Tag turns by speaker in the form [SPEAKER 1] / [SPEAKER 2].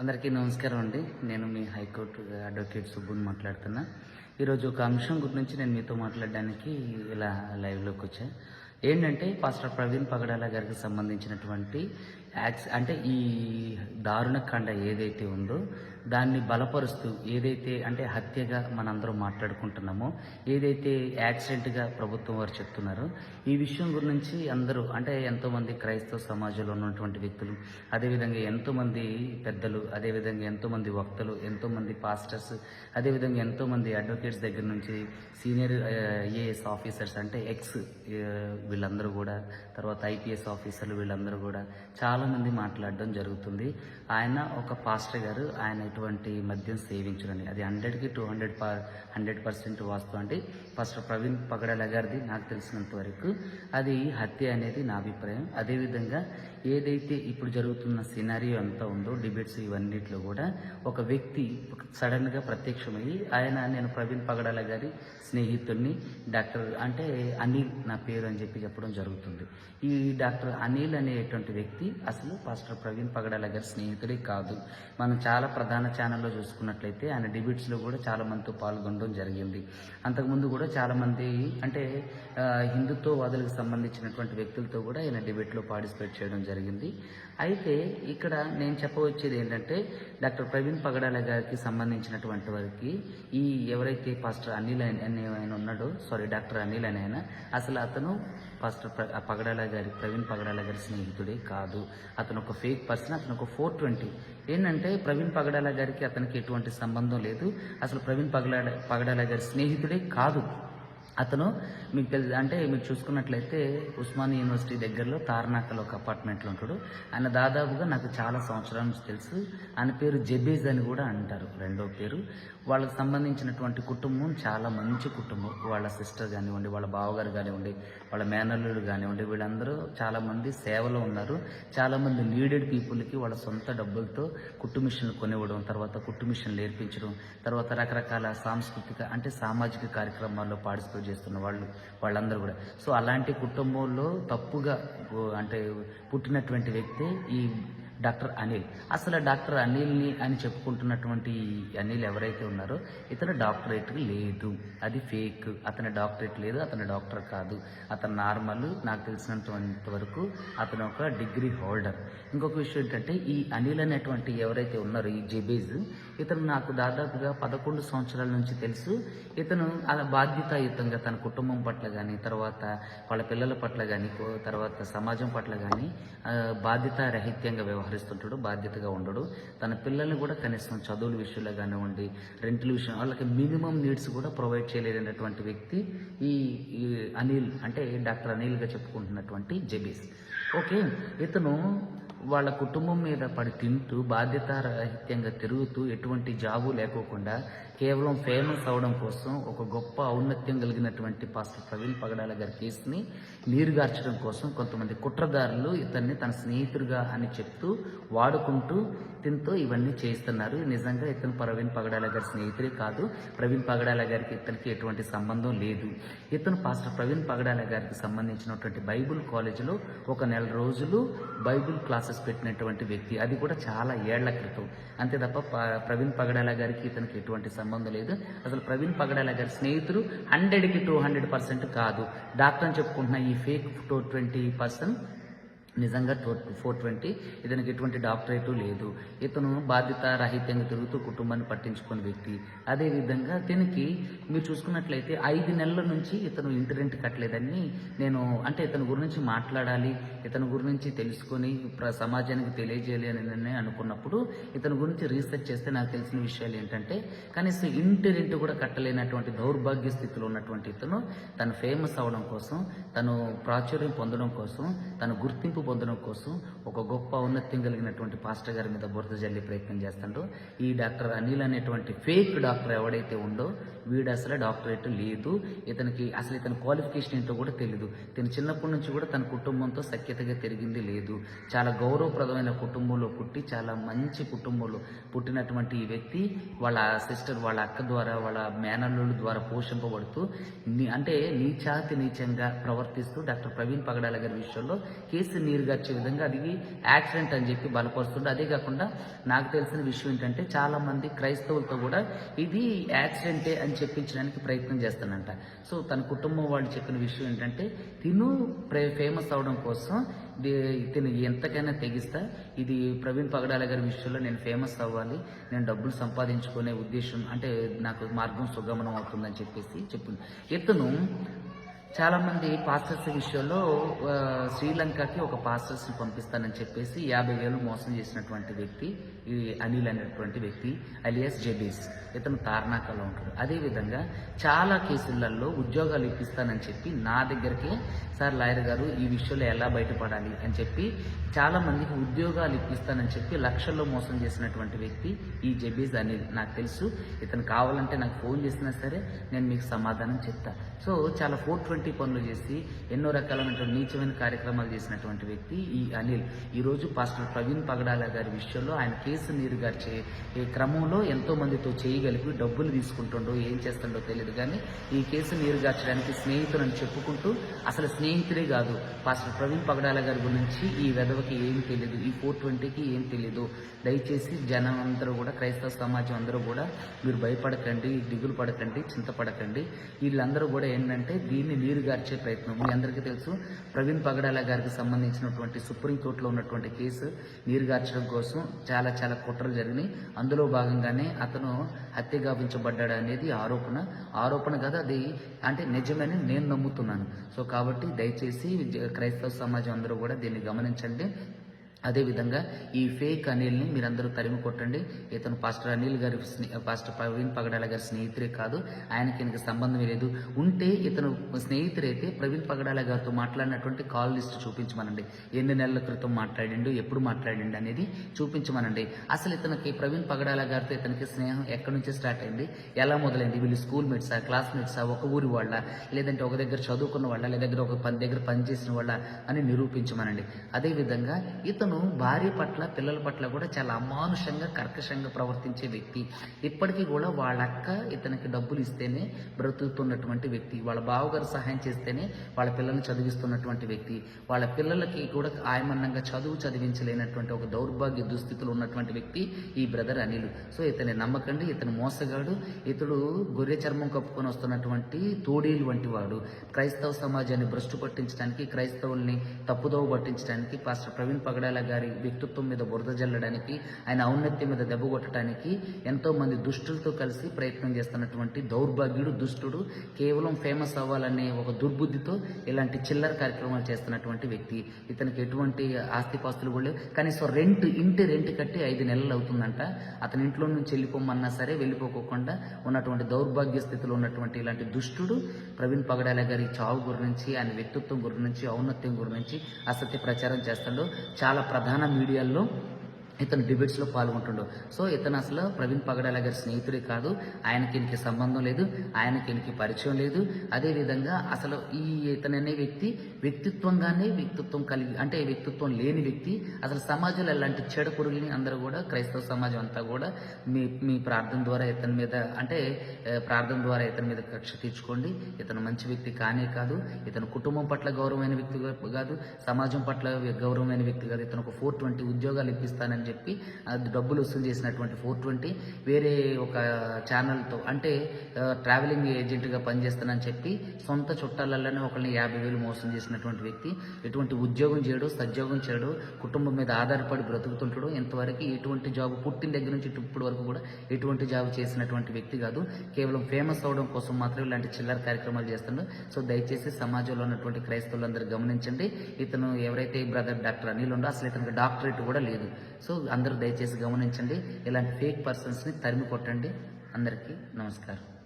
[SPEAKER 1] అందరికీ నమస్కారం అండి. నేను మీ హైకోర్టు అడ్వకేట్ సుబ్బుని మాట్లాడుతున్నా. ఈరోజు ఒక అంశం గురించి నేను మీతో మాట్లాడడానికి ఇలా లైవ్లోకి వచ్చా. ఏంటంటే పాస్టర్ ప్రవీణ్ పగడాల గారికి సంబంధించినటువంటి యాక్స్ అంటే ఈ దారుణకాండ ఏదైతే ఉందో దాన్ని బలపరుస్తూ ఏదైతే అంటే హత్యగా మనందరం మాట్లాడుకుంటున్నామో ఏదైతే యాక్సిడెంట్గా ప్రభుత్వం వారు చెప్తున్నారో ఈ విషయం గురించి అందరూ అంటే ఎంతోమంది క్రైస్తవ సమాజంలో ఉన్నటువంటి వ్యక్తులు అదేవిధంగా ఎంతోమంది పెద్దలు అదేవిధంగా ఎంతోమంది వక్తలు ఎంతోమంది పాస్టర్స్ అదేవిధంగా ఎంతోమంది అడ్వకేట్స్ దగ్గర నుంచి సీనియర్ ఐఏఎస్ ఆఫీసర్స్ అంటే ఎక్స్ వీళ్ళందరూ కూడా తర్వాత ఐపీఎస్ ఆఫీసర్లు వీళ్ళందరూ కూడా చాలామంది మాట్లాడడం జరుగుతుంది. ఆయన ఒక పాస్టర్ గారు ఆయన అటువంటి మద్యం సేవించడండి అది హండ్రెడ్కి two hundred per hundred percent వాస్తవం అండి. ఫస్ట్ ప్రవీణ్ పగడాల గారిది నాకు తెలిసినంత వరకు. అది హత్య అనేది నా అభిప్రాయం. అదేవిధంగా ఏదైతే ఇప్పుడు జరుగుతున్న సినారియో అంతా ఉందో డిబేట్స్ ఇవన్నిట్లో కూడా ఒక వ్యక్తి సడన్గా ప్రత్యక్షమయ్యి ఆయన నేను ప్రవీణ్ పగడాల గారి స్నేహితుడిని డాక్టర్ అంటే అనిల్ నా పేరు అని చెప్పి చెప్పడం జరుగుతుంది. ఈ డాక్టర్ అనిల్ అనేటువంటి వ్యక్తి అసలు పాస్టర్ ప్రవీణ్ పగడాల గారి స్నేహితుడే కాదు. మనం చాలా ప్రధాన ఛానల్లో చూసుకున్నట్లయితే ఆయన డిబేట్స్లో కూడా చాలా మందితో పాల్గొనడం జరిగింది. అంతకుముందు కూడా చాలామంది అంటే హిందుత్వవాదులకు సంబంధించినటువంటి వ్యక్తులతో కూడా ఆయన డిబేట్లో పార్టిసిపేట్ చేయడం జరిగింది. అయితే ఇక్కడ నేను చెప్పవచ్చేది ఏంటంటే డాక్టర్ ప్రవీణ్ పగడాల గారికి సంబంధించినటువంటి వారికి ఈ ఎవరైతే పాస్టర్ అనిల్ అని ఆయన ఉన్నాడో సారీ డాక్టర్ అనిల్ అని ఆయన అసలు అతను పాస్టర్ పగడాల గారి ప్రవీణ్ పగడాల గారి స్నేహితుడే కాదు. అతను ఒక ఫేక్ పర్సన్ అతను ఒక ఫోర్ ట్వంటీ ఏంటంటే ప్రవీణ్ పగడాల గారికి అతనికి ఎటువంటి సంబంధం లేదు. అసలు ప్రవీణ్ పగడాల పగడాల గారి స్నేహితుడే కాదు. అతను మీకు తెలి అంటే మీరు చూసుకున్నట్లయితే ఉస్మాన్ యూనివర్సిటీ దగ్గరలో తార్నాకలో ఒక అపార్ట్మెంట్లో ఉంటాడు. ఆయన దాదాపుగా నాకు చాలా సంవత్సరాల నుంచి తెలుసు. ఆయన పేరు జబీజ్ అని కూడా అంటారు రెండో పేరు. వాళ్ళకి సంబంధించినటువంటి కుటుంబం చాలా మంచి కుటుంబం. వాళ్ళ సిస్టర్ కానివ్వండి వాళ్ళ బావగారు కానివ్వండి వాళ్ళ మేనల్లుడు కానివ్వండి వీళ్ళందరూ చాలామంది సేవలో ఉన్నారు. చాలామంది నీడెడ్ పీపుల్కి వాళ్ళ సొంత డబ్బులతో కుట్టు మిషన్లు కొనివ్వడం తర్వాత కుట్టు మిషన్లు నేర్పించడం తర్వాత రకరకాల సాంస్కృతిక అంటే సామాజిక కార్యక్రమాల్లో పార్టిసిపేట్ చేస్తున్న వాళ్ళు వాళ్ళందరూ కూడా. సో అలాంటి కుటుంబంలో తప్పుగా అంటే పుట్టినటువంటి వ్యక్తి ఈ డాక్టర్ అనిల్. అసలు డాక్టర్ అనిల్ని అని చెప్పుకుంటున్నటువంటి అనిల్ ఎవరైతే ఉన్నారో ఇతను డాక్టరేట్ లేదు. అది ఫేక్. అతని డాక్టరేట్ లేదు అతను డాక్టర్ కాదు. అతను నార్మల్ నాకు తెలిసినంత వరకు అతను ఒక డిగ్రీ హోల్డర్. ఇంకొక విషయం ఏంటంటే ఈ అనిల్ అనేటువంటి ఎవరైతే ఉన్నారో ఈ జెబేజ్ ఇతను నాకు దాదాపుగా పదకొండు సంవత్సరాల నుంచి తెలుసు. ఇతను అలా బాధ్యతాయుతంగా తన కుటుంబం పట్ల కానీ తర్వాత వాళ్ళ పిల్లల పట్ల కానీ తర్వాత సమాజం పట్ల కానీ బాధ్యత వ్యవహారం వ్యవహరిస్తుంటాడు బాధ్యతగా ఉండడు. తన పిల్లల్ని కూడా కనీసం చదువుల విషయంలో కానివ్వండి రెంట్ల విషయం వాళ్ళకి మినిమం నీడ్స్ కూడా ప్రొవైడ్ చేయలేనటువంటి వ్యక్తి ఈ అనిల్ అంటే డాక్టర్ అనిల్గా చెప్పుకుంటున్నటువంటి జబీస్. ఓకే ఇతను వాళ్ళ కుటుంబం మీద పడి తింటూ బాధ్యతారహిత్యంగా తిరుగుతూ ఎటువంటి జాబు లేకోకుండా కేవలం ఫేమస్ అవడం కోసం ఒక గొప్ప ఔన్నత్యం కలిగినటువంటి పాస్టర్ ప్రవీణ్ పగడాల గారి కేసుని నీరుగార్చడం కోసం కొంతమంది కుట్రదారులు ఇతన్ని తన స్నేహితుడిగా అని చెప్తూ వాడుకుంటూ తింతో ఇవన్నీ చేస్తున్నారు నిజంగా ఇతను ప్రవీణ్ పగడాల గారి స్నేహితుడే కాదు. ప్రవీణ్ పగడాల గారికి ఇతనికి ఎటువంటి సంబంధం లేదు. ఇతను పాస్టర్ ప్రవీణ్ పగడాల గారికి సంబంధించినటువంటి బైబుల్ కాలేజీలో ఒక నెల రోజులు బైబుల్ క్లాసెస్ పెట్టినటువంటి వ్యక్తి. అది కూడా చాలా ఏళ్ళ క్రితం. అంతే తప్ప ప- ప్రవీణ్ పగడాల గారికి ఇతనికి ఎటువంటి సంబంధం లేదు. అసలు ప్రవీణ్ పగడాల గారి స్నేహితుడు హండ్రెడ్కి టూ హండ్రెడ్ పర్సెంట్ కాదు. డాక్టర్ అని చెప్పుకుంటున్న ఈ ఫేక్ టూ ట్వంటీ పర్సెంట్ నిజంగా టో ఫోర్ ట్వంటీ ఇతనికి ఎటువంటి డాక్టరేటు లేదు. ఇతను బాధ్యత రహితంగా తిరుగుతూ కుటుంబాన్ని పట్టించుకున్న వ్యక్తి. అదేవిధంగా దీనికి మీరు చూసుకున్నట్లయితే ఐదు నెలల నుంచి ఇతను ఇంటి రెంట్ కట్టలేదని నేను అంటే ఇతని గురించి మాట్లాడాలి ఇతని గురించి తెలుసుకొని ప్ర సమాజానికి తెలియజేయలేనని అనుకున్నప్పుడు ఇతని గురించి రీసెర్చ్ చేస్తే నాకు తెలిసిన విషయాలు ఏంటంటే కనీసం ఇంటి రెంట్ కూడా కట్టలేనటువంటి దౌర్భాగ్య స్థితిలో ఉన్నటువంటి ఇతను తను ఫేమస్ అవడం కోసం తను ప్రాచుర్యం పొందడం కోసం తన గుర్తింపు పొందడం కోసం ఒక గొప్ప ఔన్నత్యం కలిగినటువంటి పాస్టర్ గారి మీద బురద జల్లి ప్రయత్నం చేస్తాడు. ఈ డాక్టర్ అనిల్ అనేటువంటి ఫేక్ డాక్టర్ ఎవడైతే ఉందో వీడు అసలు డాక్టరేట్ లేదు. ఇతనికి అసలు ఇతని క్వాలిఫికేషన్ ఏంటో కూడా తెలియదు తను చిన్నప్పటి నుంచి కూడా తన కుటుంబంతో సఖ్యతగా తిరిగింది లేదు. చాలా గౌరవప్రదమైన కుటుంబంలో పుట్టి చాలా మంచి కుటుంబంలో పుట్టినటువంటి ఈ వ్యక్తి వాళ్ళ సిస్టర్ వాళ్ళ అక్క ద్వారా వాళ్ళ మేనల్లు ద్వారా పోషింపబడుతూ అంటే నీచాతి నీచంగా ప్రవర్తిస్తూ డాక్టర్ ప్రవీణ్ పగడాల గారి విషయంలో కేసు నీరు నీరుగార్చే విధంగా అది యాక్సిడెంట్ అని చెప్పి బలపరుస్తుండే. అదే కాకుండా నాకు తెలిసిన విషయం ఏంటంటే చాలా మంది క్రైస్తవులతో కూడా ఇది యాక్సిడెంటే అని చెప్పించడానికి ప్రయత్నం చేస్తానంట. సో తన కుటుంబం వాళ్ళు చెప్పిన విషయం ఏంటంటే తిను ఫేమస్ అవడం కోసం తిను ఎంతకైనా తెగిస్తా. ఇది ప్రవీణ్ పగడాల గారి విషయంలో నేను ఫేమస్ అవ్వాలి నేను డబ్బులు సంపాదించుకునే ఉద్దేశం అంటే నాకు మార్గం సుగమనం అవుతుందని చెప్పేసి చెప్పింది. ఇతను చాలామంది పాస్టర్స్ విషయంలో శ్రీలంకకి ఒక పాస్టర్స్ని పంపిస్తానని చెప్పేసి యాభై వేలు మోసం చేసినటువంటి వ్యక్తి ఈ అనిల్ అనేటువంటి వ్యక్తి అలియాస్ జెబీస్. ఇతను తార్నాకలో ఉంటాడు. అదేవిధంగా చాలా కేసులలో ఉద్యోగాలు ఇప్పిస్తానని చెప్పి నా దగ్గరికి సార్ లాయర్ గారు ఈ విషయంలో ఎలా బయటపడాలి? అని చెప్పి చాలా మందికి ఉద్యోగాలు ఇప్పిస్తానని చెప్పి లక్షల్లో మోసం చేసినటువంటి వ్యక్తి ఈ జబీజ్ అనిల్. నాకు తెలుసు. ఇతను కావాలంటే నాకు ఫోన్ చేసినా సరే నేను మీకు సమాధానం చెప్తా. సో చాలా ఫోర్ ట్వంటీ పనులు చేసి ఎన్నో రకాలైనటువంటి నీచమైన కార్యక్రమాలు చేసినటువంటి వ్యక్తి ఈ అనిల్. ఈరోజు పాస్టర్ ప్రవీణ్ పగడాల గారి విషయంలో ఆయన కేసు నీరుగార్చే ఈ క్రమంలో ఎంతో మందితో చేయగలిపి డబ్బులు తీసుకుంటుండో ఏం చేస్తుండో తెలియదు కానీ ఈ కేసు నీరుగార్చడానికి స్నేహితులను చెప్పుకుంటూ అసలు స్నేహితుడే కాదు. పాస్టర్ ప్రవీణ్ పగడాల గారి గురించి ఈ వెధవకి ఏం తెలియదు ఈ ఫోర్ ట్వంటీకి ఏం తెలియదు దయచేసి జనం అందరూ కూడా క్రైస్తవ సమాజం అందరూ కూడా మీరు భయపడకండి దిగులు పడకండి చింతపడకండి. వీళ్ళందరూ కూడా ఏంటంటే దీన్ని నీరు గార్చే ప్రయత్నం. మీ అందరికీ తెలుసు ప్రవీణ్ పగడాల గారికి సంబంధించినటువంటి సుప్రీంకోర్టులో ఉన్నటువంటి కేసు నీరుగార్చడం కోసం చాలా చాలా కుట్రలు జరిగినాయి. అందులో భాగంగానే అతను హత్య గావించబడ్డాడు అనేది ఆరోపణ. ఆరోపణ కదా అది అంటే నిజమని నేను నమ్ముతున్నాను. సో కాబట్టి దయచేసి క్రైస్తవ సమాజం అందరూ కూడా దీన్ని గమనించండి. అదేవిధంగా ఈ ఫేక్ అనిల్ని మీరందరూ తరిమి కొట్టండి. ఇతను పాస్టర్ అనిల్ గారి స్నే- పాస్టర్ ప్రవీణ్ పగడాల గారి స్నేహితుడే కాదు. ఆయనకి ఈయనకి సంబంధం లేదు. ఉంటే ఇతను స్నేహితుడైతే ప్రవీణ్ పగడాల గారితో మాట్లాడినటువంటి కాల్ లిస్ట్ చూపించమనండి. ఎన్ని నెలల క్రితం మాట్లాడిండు ఎప్పుడు మాట్లాడిండు అనేది చూపించమనండి. అసలు ఇతనికి ప్రవీణ్ పగడాల గారితో ఇతనికి స్నేహం ఎక్కడి నుంచి స్టార్ట్ అయింది? ఎలా మొదలైంది? వీళ్ళు స్కూల్ మేట్సా క్లాస్మేట్సా ఒక ఊరి వాళ్ళ లేదంటే ఒక దగ్గర చదువుకున్న వాళ్ళ లేదా దగ్గర ఒక పని దగ్గర పనిచేసిన వాళ్ళ అని నిరూపించమనండి. అదేవిధంగా ఇతను భార్య పట్ల పిల్లల పట్ల కూడా చాలా అమానుషంగా కర్కశంగా ప్రవర్తించే వ్యక్తి. ఇప్పటికీ కూడా వాళ్ళ అక్క ఇతనికి డబ్బులు ఇస్తేనే బ్రతుకుతున్నటువంటి వ్యక్తి. వాళ్ళ బావగారు సహాయం చేస్తేనే వాళ్ళ పిల్లల్ని చదివిస్తున్నటువంటి వ్యక్తి. వాళ్ళ పిల్లలకి కూడా ఆయమన్నంగా చదువు చదివించలేనటువంటి ఒక దౌర్భాగ్య దుస్థితిలో ఉన్నటువంటి వ్యక్తి ఈ బ్రదర్ అనిల్. సో ఇతని నమ్మకండి ఇతను మోసగాడు ఇతడు గొర్రె చర్మం కప్పుకొని వస్తున్నటువంటి తోడేలు వంటి వాడు. క్రైస్తవ సమాజాన్ని భ్రష్టు పట్టించడానికి క్రైస్తవుల్ని తప్పుదోవ పట్టించడానికి పాస్టర్ ప్రవీణ్ పగడాల గారి వ్యక్తిత్వం మీద బురద జల్లడానికి ఆయన ఔన్నత్యం మీద దెబ్బ కొట్టడానికి ఎంతోమంది దుష్టులతో కలిసి ప్రయత్నం చేస్తున్నటువంటి దౌర్భాగ్యుడు దుష్టుడు కేవలం ఫేమస్ అవ్వాలనే ఒక దుర్బుద్ధితో ఇలాంటి చిల్లర కార్యక్రమాలు చేస్తున్నటువంటి వ్యక్తి. ఇతనికి ఎటువంటి ఆస్తిపాస్తులు కూడా లేవు. కనీసం రెంట్ ఇంటి రెంట్ కట్టి ఐదు నెలలు అవుతుందంట. అతని ఇంట్లో నుంచి వెళ్ళిపోమన్నా సరే వెళ్ళిపోకోకుండా ఉన్నటువంటి దౌర్భాగ్య స్థితిలో ఉన్నటువంటి ఇలాంటి దుష్టుడు ప్రవీణ్ పగడాల గారి చావు గురించి ఆయన వ్యక్తిత్వం గురించి ఔన్నత్యం గురించి అసత్య ప్రచారం చేస్తాడు. చాలా ప్రధాన మీడియాల్లో ఇతను డిబేట్స్లో పాల్గొంటుండు. సో ఇతను అసలు ప్రవీణ్ పగడాల గారి స్నేహితుడే కాదు. ఆయనకి ఈయనకి సంబంధం లేదు. ఆయనకి ఈయనకి పరిచయం లేదు. అదేవిధంగా అసలు ఈ ఇతను అనే వ్యక్తి వ్యక్తిత్వంగానే వ్యక్తిత్వం కలిగి అంటే వ్యక్తిత్వం లేని వ్యక్తి. అసలు సమాజంలో ఎలాంటి చెడు పురుగుల్ని అందరూ కూడా క్రైస్తవ సమాజం అంతా కూడా మీ మీ ప్రార్థన ద్వారా ఇతని మీద అంటే ప్రార్థన ద్వారా ఇతని మీద కక్ష తీర్చుకోండి. ఇతను మంచి వ్యక్తి కానే కాదు. ఇతను కుటుంబం పట్ల గౌరవమైన వ్యక్తి కాదు. సమాజం పట్ల గౌరవమైన వ్యక్తి కాదు. ఇతను ఒక ఫోర్ ట్వంటీ ఉద్యోగాలు ఇప్పిస్తానని చెప్పి అది డబ్బులు వసూలు చేసినటువంటి ఫోర్ ట్వంటీ వేరే ఒక ఛానల్తో అంటే ట్రావెలింగ్ ఏజెంట్గా పనిచేస్తానని చెప్పి సొంత చుట్టాలలోనే ఒకరిని యాభై వేలు మోసం చేసినటువంటి వ్యక్తి ఎటువంటి ఉద్యోగం చేయడు సద్యోగం చేయడు కుటుంబం మీద ఆధారపడి బ్రతుకుతుంటాడు ఇంతవరకు ఎటువంటి జాబ్ పుట్టిన దగ్గర నుంచి ఇప్పటి వరకు కూడా ఎటువంటి జాబ్ చేసినటువంటి వ్యక్తి కాదు. కేవలం ఫేమస్ అవడం కోసం మాత్రం ఇలాంటి చిల్లర కార్యక్రమాలు చేస్తున్నాడు సో దయచేసి సమాజంలో ఉన్నటువంటి క్రైస్తవులందరూ గమనించండి. ఇతను ఎవరైతే బ్రదర్ డాక్టర్ అనిల్ ఉండో అసలు ఇతనికి డాక్టరేట్ కూడా లేదు. సో అందరూ దయచేసి గమనించండి. ఇలాంటి ఫేక్ పర్సన్స్ని తరిమి కొట్టండి. అందరికీ నమస్కారం.